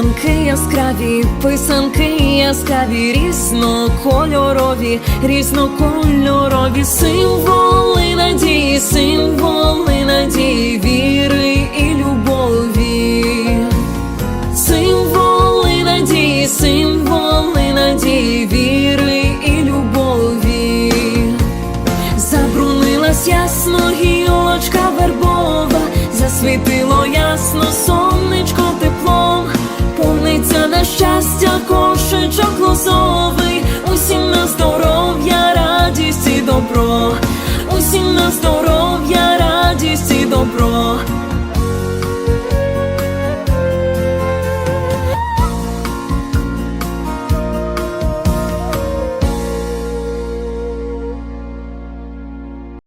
Ранки яскраві, писанки яскраві, різнокольорові, різнокольорові символи надії, символи надії, віри і любові, символи надії, символи надії, віри і любові, забрунилась ясно гілочка вербова, засвітило ясно сонечко. 装酷，怂